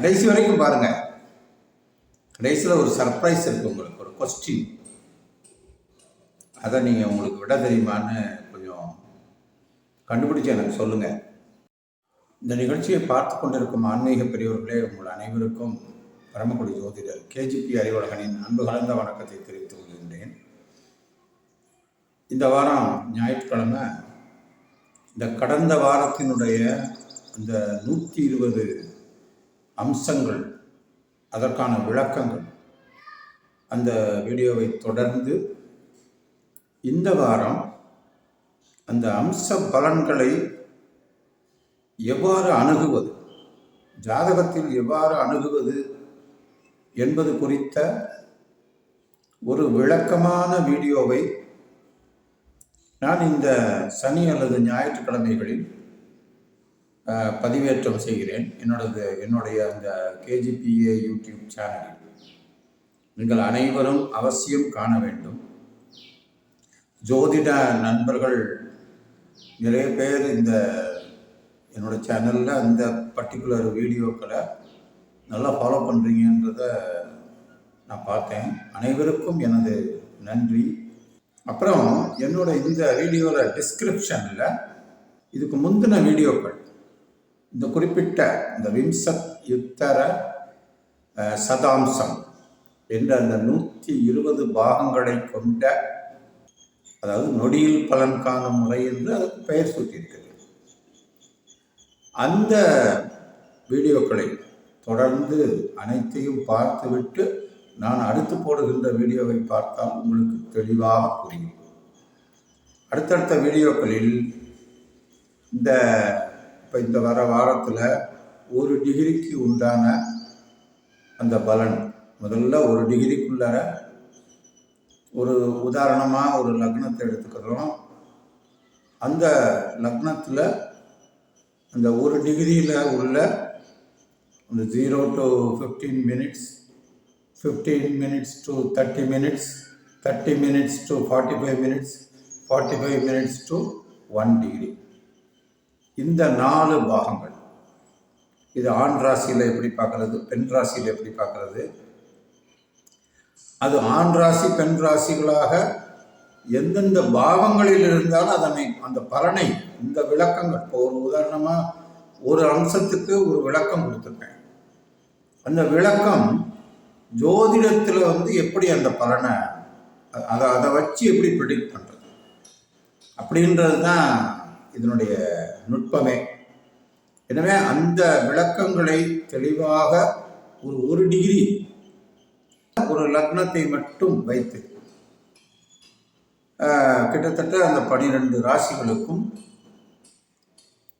கடைசி வரைக்கும் பாருங்க. கடைசியில் ஒரு சர்ப்ரைஸ் இருக்கு உங்களுக்கு ஒரு கொஸ்டின் அதை நீங்கள் உங்களுக்கு விட தெரியுமான்னு கொஞ்சம் கண்டுபிடிச்சு எனக்கு சொல்லுங்கள் இந்த நிகழ்ச்சியை பார்த்து கொண்டிருக்கும் ஆன்மீக பெரியவர்களே உங்கள் அனைவருக்கும் பரமக்குடி ஜோதிடர் கேஜிபி அறிவழகனின் அன்பு கலந்த வணக்கத்தை தெரிவித்துக் கொள்கின்றேன். இந்த வாரம் ஞாயிற்றுக்கிழமை இந்த கடந்த வாரத்தினுடைய இந்த நூற்றி இருபது அம்சங்கள் அதற்கான விளக்கங்கள். அந்த வீடியோவை தொடர்ந்து இந்த வாரம் அந்த அம்ச பலன்களை எவ்வாறு அணுகுவது ஜாதகத்தில் எவ்வாறு அணுகுவது என்பது குறித்த ஒரு விளக்கமான வீடியோவை நான் இந்த சனி அல்லது ஞாயிற்றுக்கிழமைகளில் பதிவேற்றம் செய்கிறேன். என்னோடது என்னுடைய அந்த கேஜிபிஏ யூடியூப் சேனலில் நீங்கள் அனைவரும் அவசியம் காண வேண்டும். ஜோதிட நண்பர்கள் நிறைய பேர் இந்த என்னோடய சேனலில் அந்த பர்டிகுலர் வீடியோக்களை நல்லா ஃபாலோ பண்ணுறீங்கன்றத நான் பார்த்தேன். அனைவருக்கும் எனது நன்றி. அப்புறம் என்னோட இந்த வீடியோவில் டிஸ்கிரிப்ஷனில் இதுக்கு முந்தின வீடியோக்கள். இந்த குறிப்பிட்ட இந்த விம்சத் யுத்தர சதாம்சம் என்ற அந்த நூற்றி இருபது பாகங்களை கொண்ட அதாவது நொடியில் பலன் காணும் முறை என்று அதற்கு பெயர் சூட்டியிருக்கிறது. அந்த வீடியோக்களை தொடர்ந்து அனைத்தையும் பார்த்துவிட்டு நான் அடுத்து போடுகின்ற வீடியோவை பார்த்தால் உங்களுக்கு தெளிவாக புரியும். அடுத்தடுத்த வீடியோக்களில் இந்த இப்போ இந்த வர வாரத்தில் ஒரு டிகிரிக்கு உண்டான அந்த பலன். முதல்ல ஒரு டிகிரிக்குள்ளார ஒரு உதாரணமாக ஒரு லக்னத்தை எடுத்துக்கிறோம். அந்த லக்னத்தில் அந்த ஒரு டிகிரியில் உள்ள அந்த zero to fifteen minutes fifteen minutes to thirty minutes thirty minutes to forty five minutes forty five minutes to one degree இந்த நாலு பாகங்கள். இது ஆண் ராசியில் எப்படி பார்க்கறது பெண் ராசியில் எப்படி பார்க்கறது? அது ஆண் ராசி பெண் ராசிகளாக எந்தெந்த பாவங்களில் இருந்தாலும் அதனை அந்த பலனை இந்த விளக்கங்கள். இப்போ ஒரு உதாரணமாக ஒரு அம்சத்துக்கு ஒரு விளக்கம் கொடுத்துருக்கேன். அந்த விளக்கம் ஜோதிடத்தில் வந்து எப்படி அந்த பலனை அதை அதை வச்சு எப்படி ப்ரிடிக்ட் பண்ணுறது அப்படின்றது தான் இதனுடைய நுட்பமே. எனவே அந்த விளக்கங்களை தெளிவாக ஒரு ஒரு டிகிரி ஒரு லக்னத்தை மட்டும் வைத்து கிட்டத்தட்ட அந்த பனிரெண்டு ராசிகளுக்கும்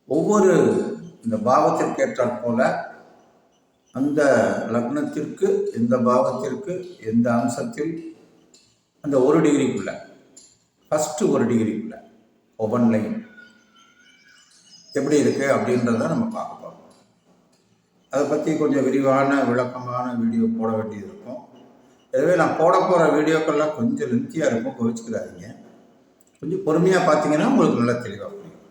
ஒவ்வொரு இந்த பாவத்திற்கு ஏற்றாற் போல அந்த லக்னத்திற்கு எந்த பாவத்திற்கு எந்த அம்சத்தில் அந்த ஒரு டிகிரிக்குள்ள ஃபஸ்ட்டு ஒரு டிகிரிக்குள்ள ஒவ்வொன் எப்படி இருக்கு அப்படின்றத நம்ம பார்க்க போகிறோம் அதை பற்றி கொஞ்சம் விரிவான விளக்கமான வீடியோ போட வேண்டியது இருக்கும். எனவே நான் போட போகிற வீடியோக்கள்லாம் கொஞ்சம் லென்த்தியாக இருக்கும். கோவிச்சுக்கிறாதீங்க கொஞ்சம் பொறுமையாக பார்த்தீங்கன்னா உங்களுக்கு நல்லா தெளிவாக புரியும்.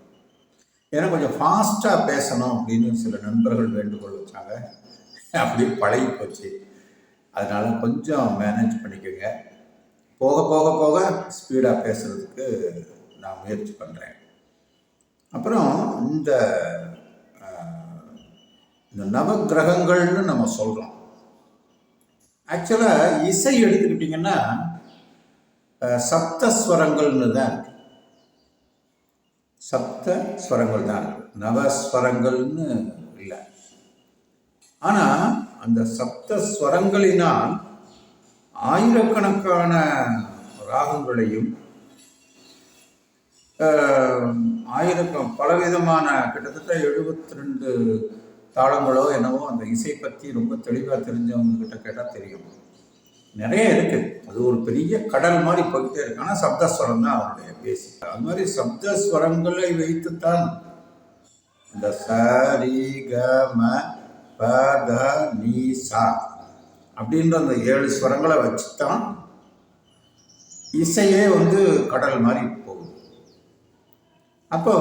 ஏன்னா கொஞ்சம் ஃபாஸ்ட்டாக பேசணும் அப்படின்னு சில நண்பர்கள் வேண்டுகோள் வச்சாங்க. அப்படி பழகி போச்சு. அதனால் கொஞ்சம் மேனேஜ் பண்ணிக்கோங்க. போக போக போக ஸ்பீடாக பேசுகிறதுக்கு நான் முயற்சி பண்ணுறேன் அப்புறம் இந்த இந்த நவக்கிரகங்கள்னு நம்ம சொல்கிறோம் ஆக்சுவலாக இசை எடுத்துக்கிட்டிங்கன்னா சப்தஸ்வரங்கள்னு தான் இருக்கு. சப்த ஸ்வரங்கள் தான் இருக்கு. நவஸ்வரங்கள்னு இல்லை. ஆனால் அந்த சப்த ஸ்வரங்களினால் ஆயிரக்கணக்கான ராகங்களையும் ஆயிரம் ஆயிரக்கம் பலவிதமான கிட்டத்தட்ட எழுபத்தி ரெண்டு தாளங்களோ என்னவோ அந்த இசை பற்றி ரொம்ப தெளிவாக தெரிஞ்சவங்க கிட்ட கேட்டால் தெரியும். நிறைய இருக்கு. அது ஒரு பெரிய கடல் மாதிரி போய்கிட்டே இருக்கு. ஆனால் சப்தஸ்வரம் தான் அவருடைய பேசி அது மாதிரி சப்தஸ்வரங்களை வைத்துத்தான் இந்த சரி க ம ப த நீ சா அப்படின்ற அந்த ஏழு ஸ்வரங்களை வச்சு தான் இசையே வந்து கடல் மாதிரி அப்போ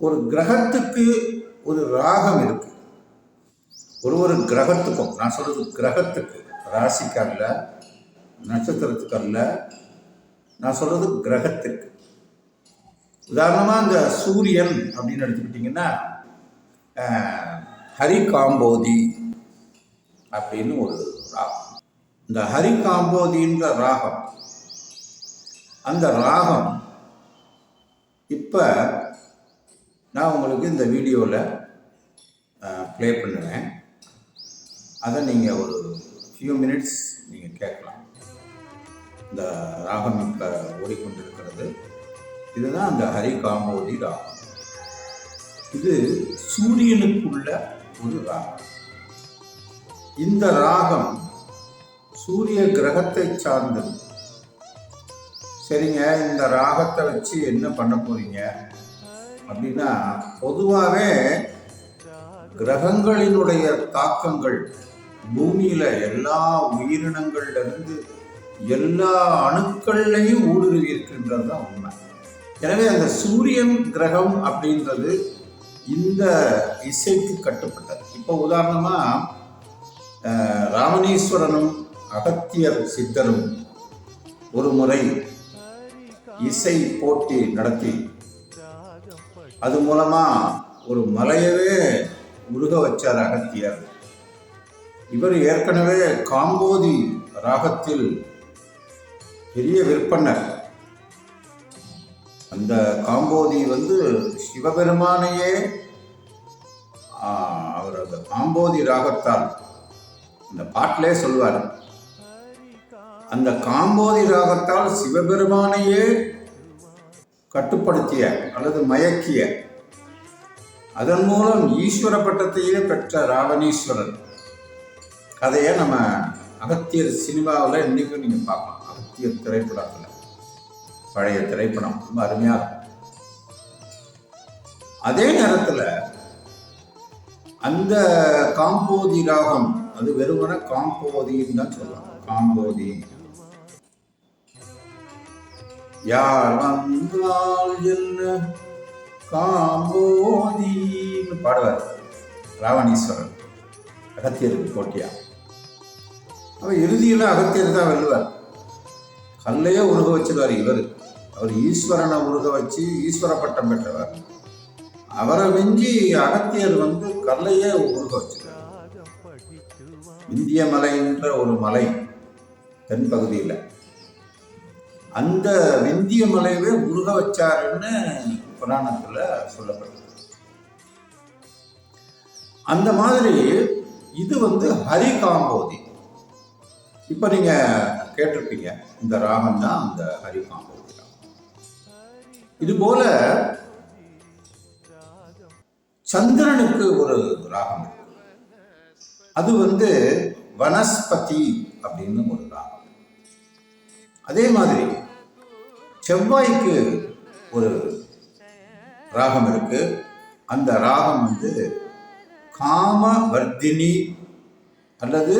ஒரு கிரகத்துக்கு ஒரு ராகம் இருக்கு. ஒரு ஒரு கிரகத்துக்கும் நான் சொல்றது கிரகத்துக்கு ராசிக்கு அல்ல நட்சத்திரத்துக்கு அல்ல நான் சொல்றது கிரகத்துக்கு உதாரணமாக இந்த சூரியன் அப்படின்னு எடுத்துக்கிட்டிங்கன்னா ஹரி ஹரிகாம்போதி அப்படின்னு ஒரு ராகம். இந்த ஹரிகாம்போதின்ற ராகம் அந்த ராகம் இப்போ நான் உங்களுக்கு இந்த வீடியோவில் ப்ளே பண்ணுவேன் அதை நீங்கள் ஒரு ஃபியூ மினிட்ஸ் நீங்கள் கேட்கலாம். இந்த ராகம் இப்போ ஓடிக்கொண்டிருக்கிறது. இதுதான் அந்த ஹரி காமோதி ராகம். இது சூரியனுக்குள்ள ஒரு ராகம். இந்த ராகம் சூரிய கிரகத்தை சார்ந்தது சரிங்க இந்த ராகத்தை வச்சு என்ன பண்ண போறீங்க? அப்படின்னா பொதுவாகவே கிரகங்களினுடைய தாக்கங்கள் பூமியில எல்லா உயிரினங்கள்ல இருந்து எல்லா அணுக்கள்லையும் ஊடுருவி இருக்கின்றது தான் உண்மை. எனவே அந்த சூரியன் கிரகம் அப்படின்றது இந்த இசைக்கு கட்டுப்பட்டது. இப்போ உதாரணமா ராமணீஸ்வரனும் அகத்தியர் சித்தரும் ஒரு முறை இசை போட்டி நடத்தி. அது மூலமா ஒரு மலையவே உருக வச்சார் அகத்தியர். இவர் ஏற்கனவே காம்போதி ராகத்தில் பெரிய விற்பனர். அந்த காம்போதி வந்து சிவபெருமானையே அவர் அந்த காம்போதி ராகத்தால் அந்த பாட்டிலே சொல்வார். அந்த காம்போதி ராகத்தால் சிவபெருமானையே கட்டுப்படுத்திய அல்லது மயக்கிய. அதன் மூலம் ஈஸ்வர பட்டத்தையே பெற்ற ராவணீஸ்வரன் கதையை நம்ம அகத்தியர் சினிமாவில் இன்றைக்கும் நீங்கள் பார்க்கலாம். அகத்தியர் திரைப்படத்தில். பழைய திரைப்படம். ரொம்ப அருமையாக இருக்கும். அதே நேரத்தில் அந்த காம்போதி ராகம் அது வெறுமன காம்போதின்னு தான் சொல்லலாம். காம்போதி. யார் வந்தால் என்ன? காம்போதின்னு பாடுவார் ராவணீஸ்வரன். அகத்தியருக்கு போட்டியா? அவர் இறுதியில் அகத்தியர் தான் வெல்லுவார். கல்லையே உருக வச்சிருவார் இவர். அவர் ஈஸ்வரனை உருக வச்சு ஈஸ்வர பட்டம் பெற்றவர். அவரை மிஞ்சி அகத்தியர் வந்து கல்லையே உருக வச்சிருக்கார் இந்திய மலைன்ற ஒரு மலை தென்பகுதியில் அந்த விந்திய மலையவே உருக வச்சாருன்னு புராணத்தில் சொல்லப்படுது. அந்த மாதிரி இது வந்து ஹரி காம்போதி இப்போ நீங்கள் கேட்டிருப்பீங்க இந்த ராகம் தான் அந்த ஹரி காம்போதி ராகம் இது போல சந்திரனுக்கு ஒரு ராகம் இருக்கு. அது வந்து வனஸ்பதி அப்படின்னு ஒரு ராகம். அதே மாதிரி செவ்வாய்க்கு ஒரு ராகம் இருக்கு. அந்த ராகம் வந்து காமவர்த்தினி அல்லது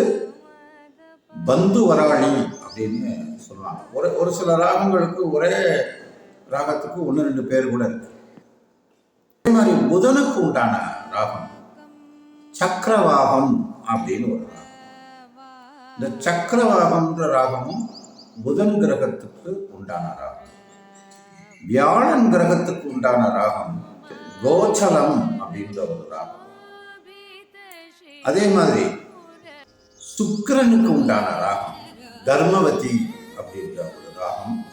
பந்து வராளி அப்படின்னு சொல்லுவாங்க. ஒரு ஒரு சில ராகங்களுக்கு ஒரே ராகத்துக்கு ஒன்று ரெண்டு பேர் கூட இருக்கு. அதே மாதிரி புதனுக்கு உண்டான ராகம் சக்கரவாகம் அப்படின்னு ஒரு ராகம். இந்த சக்கரவாகம்ன்ற ராகமும் புதன் கிரகத்துக்கு உண்டான ராகம். வியாழன் கிரகத்துக்கு உண்டான ராகம் கோச்சலம் அப்படின்ற ஒரு ராகம். அதே மாதிரி சுக்கரனுக்கு உண்டான ராகம் தர்மவதி அப்படின்ற ஒரு ராகம்.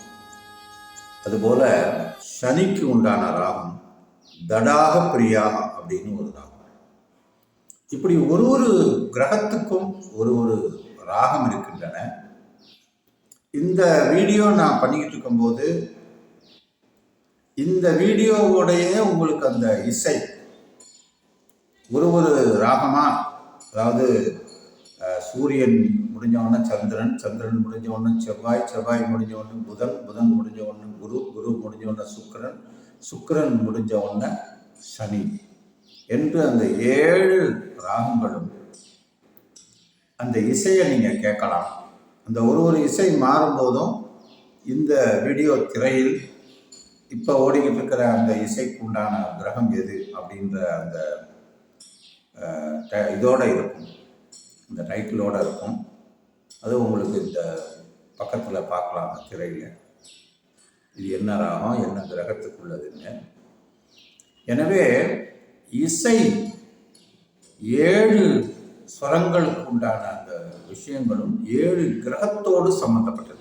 அதுபோல சனிக்கு உண்டான ராகம் தடாக பிரியா அப்படின்னு ஒரு ராகம். இப்படி ஒரு ஒரு கிரகத்துக்கும் ஒரு ஒரு ராகம் இருக்கின்றன. இந்த வீடியோ நான் பண்ணிக்கிட்டு இருக்கும்போது இந்த வீடியோவுடைய உங்களுக்கு அந்த இசை ஒரு ஒரு ராகமா அதாவது சூரியன் முடிஞ்ச உடனே சந்திரன் சந்திரன் முடிஞ்ச உடனே செவ்வாய் செவ்வாய் முடிஞ்ச உடனே புதன் புதன் முடிஞ்ச உடனே குரு குரு முடிஞ்ச உடனே சுக்கரன் முடிஞ்சவொன்னே முடிஞ்ச உடனே சனி என்று அந்த ஏழு ராகங்களும் அந்த இசையை நீங்கள் கேட்கலாம். அந்த ஒரு ஒரு இசை மாறும்போதும் இந்த வீடியோ திரையில் இப்போ ஓடிக்கிட்டு இருக்கிற அந்த இசைக்கு உண்டான கிரகம் எது அப்படின்ற அந்த ட- இதோட இருக்கும். இந்த டைட்டிலோட இருக்கும். அது உங்களுக்கு இந்த பக்கத்தில் பார்க்கலாம் திரையில். இது என்ன ராகம் என்ன கிரகத்துக்குள்ளதுன்னு. எனவே இசை ஏழு ஸ்வரங்களுக்கு உண்டான அந்த விஷயங்களும் ஏழு கிரகத்தோடு சம்மந்தப்பட்டிருக்கின்றன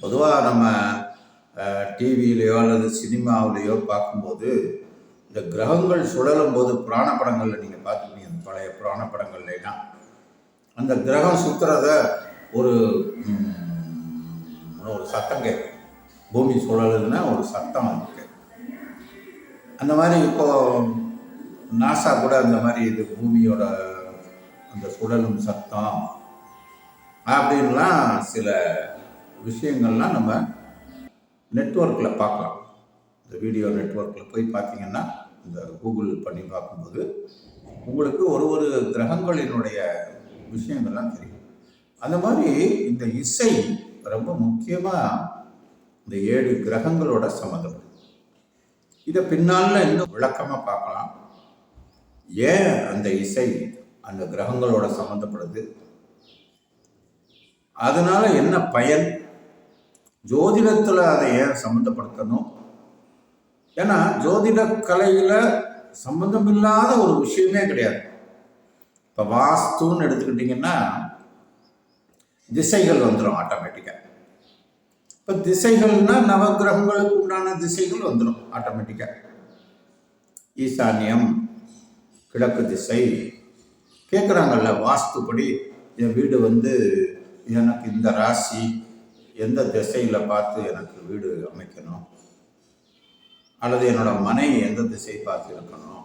பொதுவாக நம்ம டிவியிலையோ அல்லது சினிமாவிலையோ பார்க்கும்போது இந்த கிரகங்கள் சுழலும் போது புராண படங்களில் நீங்கள் பார்த்துருப்பீங்க இந்த பழைய புராண படங்கள்லாம் அந்த கிரகம் சுற்றுறத ஒரு ஒரு சத்தம் கேட்கும் பூமி சுழலுதுன்னா ஒரு சத்தம் அது அந்த மாதிரி இப்போ நாசா கூட அந்த மாதிரி இது பூமியோட அந்த சுழலும் சத்தம் அப்படின்லாம் சில விஷயங்கள்லாம் நம்ம நெட்வொர்க்கில் பார்க்கலாம். இந்த வீடியோ நெட்வொர்க்கில் போய் பார்த்தீங்கன்னா இந்த கூகுள் பண்ணி பார்க்கும்போது உங்களுக்கு ஒரு ஒரு கிரகங்களினுடைய விஷயங்கள்லாம் தெரியும். அந்த மாதிரி இந்த இசை ரொம்ப முக்கியமாக இந்த ஏழு கிரகங்களோட சம்மந்தப்படும் இதை பின்னால் இன்னும் விளக்கமாக பார்க்கலாம். ஏன் அந்த இசை அந்த கிரகங்களோட சம்மந்தப்படுது? அதனால் என்ன பயன்? ஜோதிடத்தில் அதை ஏன் சம்மந்தப்படுத்தணும் ஏன்னா ஜோதிட கலையில் சம்மந்தமில்லாத ஒரு விஷயமே கிடையாது. இப்போ வாஸ்துன்னு எடுத்துக்கிட்டிங்கன்னா திசைகள் வந்துடும் ஆட்டோமேட்டிக்காக இப்போ திசைகள்னா நவகிரகங்களுக்கு உண்டான திசைகள் வந்துடும் ஆட்டோமேட்டிக்காக ஈசான்யம் கிழக்கு திசை. கேட்குறாங்கல்ல வாஸ்துப்படி என் வீடு வந்து எனக்கு இந்த ராசி எந்த திசையில் பார்த்து எனக்கு வீடு அமைக்கணும்? அல்லது என்னோட மனை எந்த திசையை பார்த்து இருக்கணும்?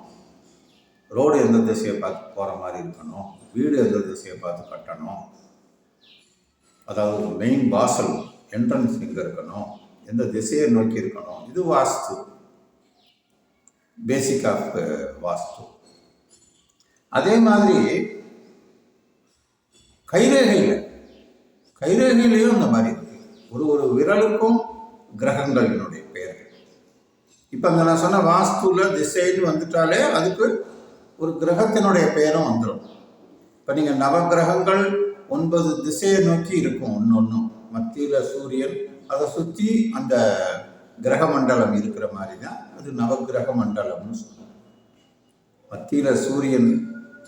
ரோடு எந்த திசையை பார்த்து போகிற மாதிரி இருக்கணும்? வீடு எந்த திசையை பார்த்து கட்டணும்? அதாவது மெயின் வாசல் என்ட்ரன்ஸ் எங்கே இருக்கணும்? எந்த திசையை நோக்கி இருக்கணும்? இது வாஸ்து. பேசிக் ஆஃப் uh, வாஸ்து. அதே மாதிரி கைரேகையில் கைரேகையிலையும் இந்த மாதிரி ஒரு ஒரு விரலுக்கும் கிரகங்களினுடைய பெயர்கள். இப்போ அந்த நான் சொன்ன வாஸ்துல திசைன்னு வந்துட்டாலே அதுக்கு ஒரு கிரகத்தினுடைய பெயரும் வந்துடும் இப்போ நீங்கள் நவகிரகங்கள் ஒன்பது திசையை நோக்கி இருக்கும் ஒன்று ஒன்றும் மத்தியில் சூரியன் அதை சுற்றி அந்த கிரக மண்டலம் இருக்கிற மாதிரி தான் அது நவகிரக மண்டலம்னு சொல்லுவோம் மத்தியில் சூரியன்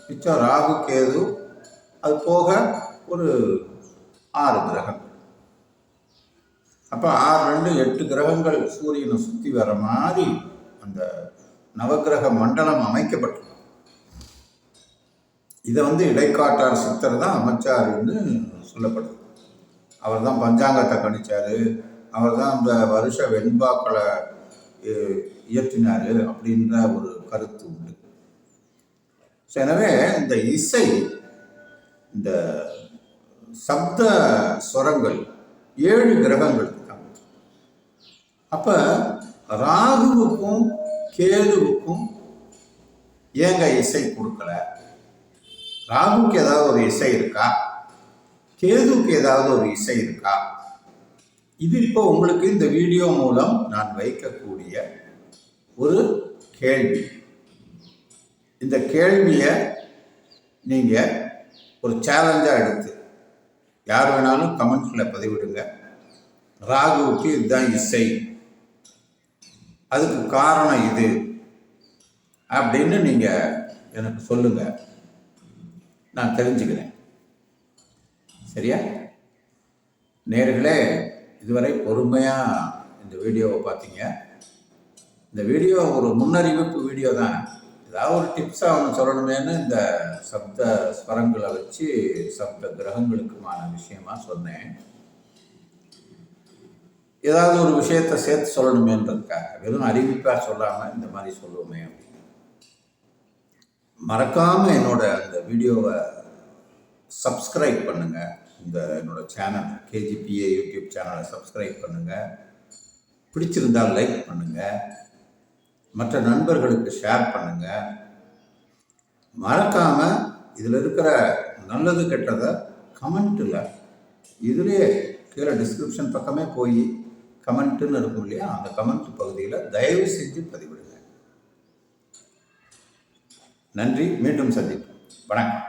மிச்சம் ராகு கேது அது போக ஒரு ஆறு கிரகங்கள். அப்போ ஆறு ரெண்டு எட்டு கிரகங்கள் சூரியனை சுற்றி வர மாதிரி அந்த நவக்கிரக மண்டலம் அமைக்கப்பட்டது. இதை வந்து இடைக்காட்டார் சித்தர் தான் அமைச்சாருன்னு சொல்லப்படுது. அவர் தான் பஞ்சாங்கத்தை கணிச்சாரு. அவர் தான் அந்த வருஷ வெண்பாக்களை இயற்றினார் இயற்றினாரு அப்படின்ற ஒரு கருத்து உண்டு. ஸோ எனவே இந்த இசை இந்த சப்த ஸ்வரங்கள் ஏழு கிரகங்கள் அப்போ ராகுவுக்கும் கேதுவுக்கும் ஏங்க இசை கொடுக்கல? ராகுக்கு ஏதாவது ஒரு இசை இருக்கா? கேதுவுக்கு ஏதாவது ஒரு இசை இருக்கா? இது இப்போ உங்களுக்கு இந்த வீடியோ மூலம் நான் வைக்கக்கூடிய ஒரு கேள்வி. இந்த கேள்வியை நீங்கள் ஒரு சேலஞ்சாக எடுத்து யார் வேணாலும் கமெண்ட்ஸில் பதிவிடுங்க. ராகுவுக்கு இதுதான் இசை. அதுக்கு காரணம் இது. அப்படின்னு நீங்கள் எனக்கு சொல்லுங்கள் நான் தெரிஞ்சுக்கிறேன். சரியா? நேர்களே இதுவரை பொறுமையாக இந்த வீடியோவை பார்த்தீங்க. இந்த வீடியோ ஒரு முன்னறிவிப்பு வீடியோ தான். ஏதாவது ஒரு டிப்ஸாக ஒன்று சொல்லணுமேனு இந்த சப்த ஸ்வரங்களை வச்சு சப்த கிரகங்களுக்குமான விஷயமா சொன்னேன். ஏதாவது ஒரு விஷயத்தை சேர்த்து சொல்லணுமேன்றதுக்காக வெறும் அறிவிப்பாக சொல்லாமல் இந்த மாதிரி சொல்லுவோமே அப்படின்னு. மறக்காமல் என்னோட அந்த வீடியோவை சப்ஸ்கிரைப் பண்ணுங்கள் இந்த என்னோட சேனல் கேஜிபிஏ யூடியூப் சேனலை சப்ஸ்கிரைப் பண்ணுங்கள் பிடிச்சிருந்தால் லைக் பண்ணுங்கள் மற்ற நண்பர்களுக்கு ஷேர் பண்ணுங்கள் மறக்காமல் இதில் இருக்கிற நல்லது கெட்டதை கமெண்ட்டில் இதுலேயே கீழே டிஸ்கிரிப்ஷன் பக்கமே போய் கமெண்ட்டுன்னு இருக்கும் இல்லையா? அந்த கமெண்ட் பகுதியில் தயவு செஞ்சு பதிவிடுங்க. நன்றி. மீண்டும் சந்திப்போம். வணக்கம்.